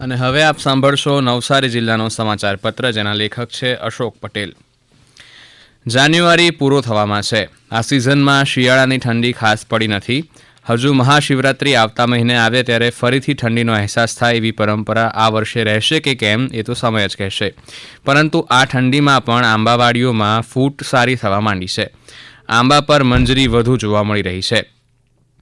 અને હવે આપ સાંભળશો નવસારી જિલ્લાનો સમાચાર પત્ર, જેના લેખક છે અશોક પટેલ. જાન્યુઆરી પૂરો થવામાં છે. આ સિઝનમાં શિયાળાની ઠંડી ખાસ પડી નથી. હજુ મહાશિવરાત્રિ આવતા મહિને આવે ત્યારે ફરીથી ઠંડીનો અહેસાસ થાય એવી પરંપરા આ વર્ષે રહેશે કે કેમ એ તો સમય જ કહેશે. પરંતુ આ ઠંડીમાં પણ આંબાવાડીઓમાં ફૂટ સારી થવા માંડી છે. આંબા પર મંજરી વધુ જોવા મળી રહી છે.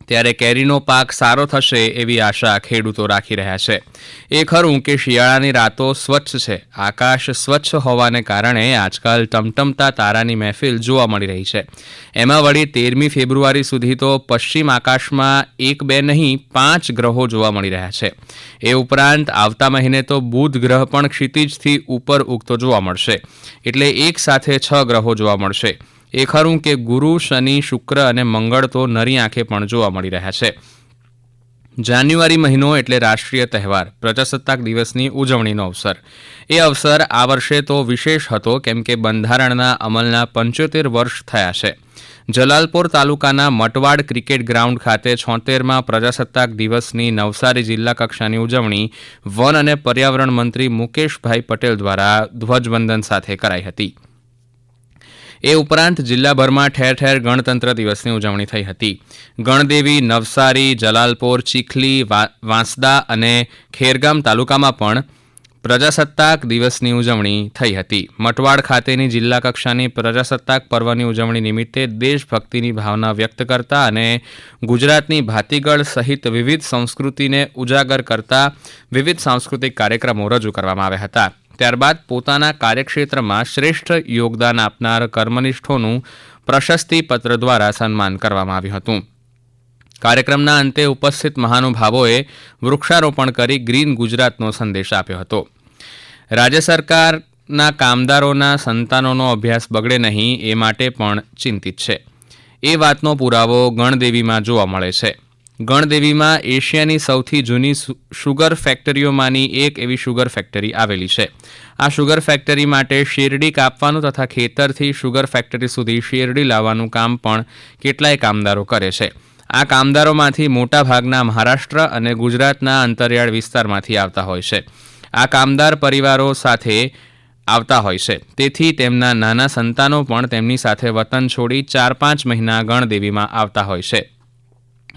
ત્યારે કેરીનો પાક સારો થશે એવી આશા ખેડૂતો રાખી રહ્યા છે. એ ખરું કે શિયાળાની રાતો સ્વચ્છ છે. આકાશ સ્વચ્છ હોવાને કારણે આજકાલ ટમટમતા તારાની મહેફિલ જોવા મળી રહી છે. એમાં વળી તેરમી ફેબ્રુઆરી સુધી તો પશ્ચિમ આકાશમાં એક બે નહીં, પાંચ ગ્રહો જોવા મળી રહ્યા છે. એ ઉપરાંત આવતા મહિને તો બુધ ગ્રહ પણ ક્ષિતિજથી ઉપર ઉગતો જોવા મળશે. એટલે એક સાથે છ ગ્રહો જોવા મળશે. એ ખરું કે ગુરુ, શનિ, શુક્ર અને મંગળ તો નરી આંખે પણ જોવા મળી રહ્યા છે. જાન્યુઆરી મહિનો એટલે રાષ્ટ્રીય તહેવાર, પ્રજાસત્તાક દિવસની ઉજવણીનો અવસર. એ અવસર આ વર્ષે તો વિશેષ હતો, કેમ કે બંધારણના અમલના પંચોતેર વર્ષ થયા છે. જલાલપોર તાલુકાના મટવાડ ક્રિકેટ ગ્રાઉન્ડ ખાતે છોતેરમાં પ્રજાસત્તાક દિવસની નવસારી જિલ્લા કક્ષાની ઉજવણી વન અને પર્યાવરણ મંત્રી મુકેશભાઈ પટેલ દ્વારા ધ્વજવંદન સાથે કરાઈ હતી. એ ઉપરાંત જિલ્લાભરમાં ઠેર ઠેર ગણતંત્ર દિવસની ઉજવણી થઈ હતી. ગણદેવી, નવસારી, જલાલપોર, ચીખલી વાંસદા અને ખેરગામ તાલુકામાં પણ પ્રજાસત્તાક દિવસની ઉજવણી થઈ હતી. મટવાડ ખાતેની જિલ્લા કક્ષાની પ્રજાસત્તાક પર્વની ઉજવણી નિમિત્તે દેશભક્તિની ભાવના વ્યક્ત કરતા અને ગુજરાતની ભાતીગળ સહિત વિવિધ સંસ્કૃતિને ઉજાગર કરતા વિવિધ સાંસ્કૃતિક કાર્યક્રમો રજૂ કરવામાં આવ્યા હતા. ત્યારબાદ પોતાના કાર્યક્ષેત્રમાં શ્રેષ્ઠ યોગદાન આપનાર કર્મનિષ્ઠોનું પ્રશસ્તિ પત્ર દ્વારા સન્માન કરવામાં આવ્યું હતું. કાર્યક્રમના અંતે ઉપસ્થિત મહાનુભાવોએ વૃક્ષારોપણ કરી ગ્રીન ગુજરાતનો સંદેશ આપ્યો હતો. રાજ્ય સરકારના કામદારોના સંતાનોનો અભ્યાસ બગડે નહીં એ માટે પણ ચિંતિત છે. એ વાતનો પુરાવો ગણદેવીમાં જોવા મળે છે. ગણદેવીમાં એશિયાની સૌથી જૂની શુગર ફેક્ટરીઓમાંની એક એવી શુગર ફેક્ટરી આવેલી છે. આ શુગર ફેક્ટરી માટે શેરડી કાપવાનું તથા ખેતરથી શુગર ફેક્ટરી સુધી શેરડી લાવવાનું કામ પણ કેટલાય કામદારો કરે છે. આ કામદારોમાંથી મોટાભાગના મહારાષ્ટ્ર અને ગુજરાતના અંતરિયાળ વિસ્તારમાંથી આવતા હોય છે. આ કામદાર પરિવારો સાથે આવતા હોય છે. તેથી તેમના નાના સંતાનો પણ તેમની સાથે વતન છોડી ચાર પાંચ મહિના ગણદેવીમાં આવતા હોય છે.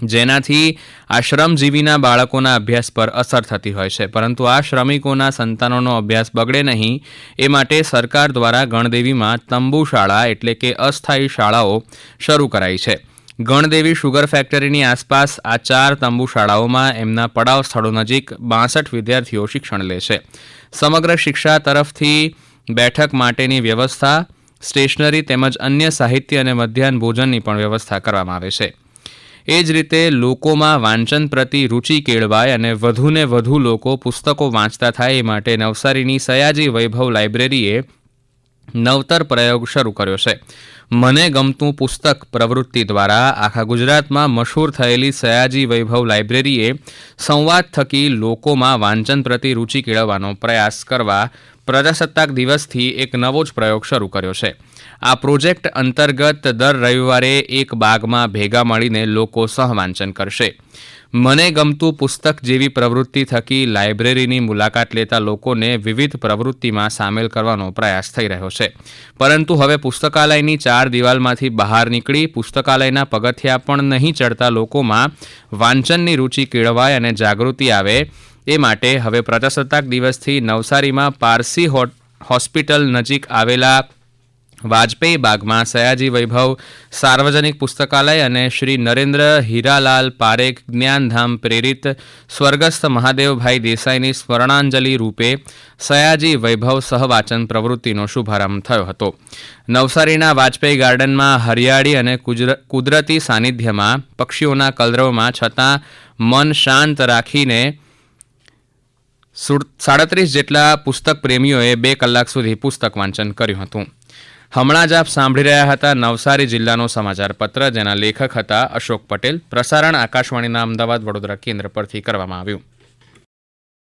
જેનાથી આ શ્રમજીવીના બાળકોના અભ્યાસ પર અસર થતી હોય છે. પરંતુ આ શ્રમિકોના સંતાનોનો અભ્યાસ બગડે નહીં, એ માટે સરકાર દ્વારા ગણદેવીમાં તંબુ શાળા એટલે કે અસ્થાયી શાળાઓ શરૂ કરાઈ છે. ગણદેવી શુગર ફેક્ટરીની આસપાસ આ ચાર તંબુ શાળાઓમાં એમના પડાવ સ્થળો નજીક બાસઠ વિદ્યાર્થીઓ શિક્ષણ લે છે. સમગ્ર શિક્ષા તરફથી બેઠક માટેની વ્યવસ્થા, સ્ટેશનરી તેમજ અન્ય સાહિત્ય અને મધ્યાહન ભોજનની પણ વ્યવસ્થા કરવામાં આવે છે. એ જ રીતે લોકોમાં વાંચન પ્રતિ રુચિ કેળવાય અને વધુને વધુ લોકો પુસ્તકો વાંચતા થાય એ માટે નવસારીની સયાજી વૈભવ લાઇબ્રેરીએ નવતર પ્રયોગ શરૂ કર્યો છે. મને ગમતું પુસ્તક પ્રવૃત્તિ દ્વારા આખા ગુજરાતમાં મશહૂર થયેલી સયાજી વૈભવ લાઇબ્રેરીએ સંવાદ થકી લોકોમાં વાંચન પ્રતિ રુચિ કેળવવાનો પ્રયાસ કરવા પ્રજાસત્તાક દિવસથી એક નવો જ પ્રયોગ શરૂ કર્યો છે. આ પ્રોજેક્ટ અંતર્ગત દર રવિવારે એક બાગમાં ભેગા મળીને લોકો સહવાંચન કરશે. મને ગમતું પુસ્તક જેવી પ્રવૃત્તિ થકી લાઇબ્રેરીની મુલાકાત લેતા લોકોને વિવિધ પ્રવૃત્તિમાં સામેલ કરવાનો પ્રયાસ થઈ રહ્યો છે. પરંતુ હવે પુસ્તકાલયની ચાર દિવાલમાંથી બહાર નીકળી પુસ્તકાલયના પગથિયા પણ નહીં ચડતા લોકોમાં વાંચનની રુચિ કેળવાય અને જાગૃતિ આવે એ માટે હવે પ્રજાસત્તાક દિવસથી નવસારીમાં પારસી હોસ્પિટલ નજીક આવેલા વાજપેયી બાગમાં સયાજી વૈભવ સાર્વજનિક પુસ્તકાલય અને શ્રી નરેન્દ્ર હીરાલાલ પારેખ જ્ઞાનધામ પ્રેરિત સ્વર્ગસ્થ મહાદેવભાઈ દેસાઈની સ્મરણાંજલિ રૂપે સયાજી વૈભવ સહવાચન પ્રવૃત્તિનો શુભારંભ થયો હતો. નવસારીના વાજપેયી ગાર્ડનમાં હરિયાળી અને કુદરતી સાનિધ્યમાં પક્ષીઓના કલરવમાં છતાં મન શાંત રાખીને સાડત્રીસ જેટલા પુસ્તક પ્રેમીઓએ બે કલાક સુધી પુસ્તક વાંચન કર્યું હતું. હમણાં જ આપ સાંભળી રહ્યા હતા નવસારી જિલ્લાનો સમાચાર પત્ર, જેના લેખક હતા અશોક પટેલ. પ્રસારણ આકાશવાણીના અમદાવાદ વડોદરા કેન્દ્ર પરથી કરવામાં આવ્યું.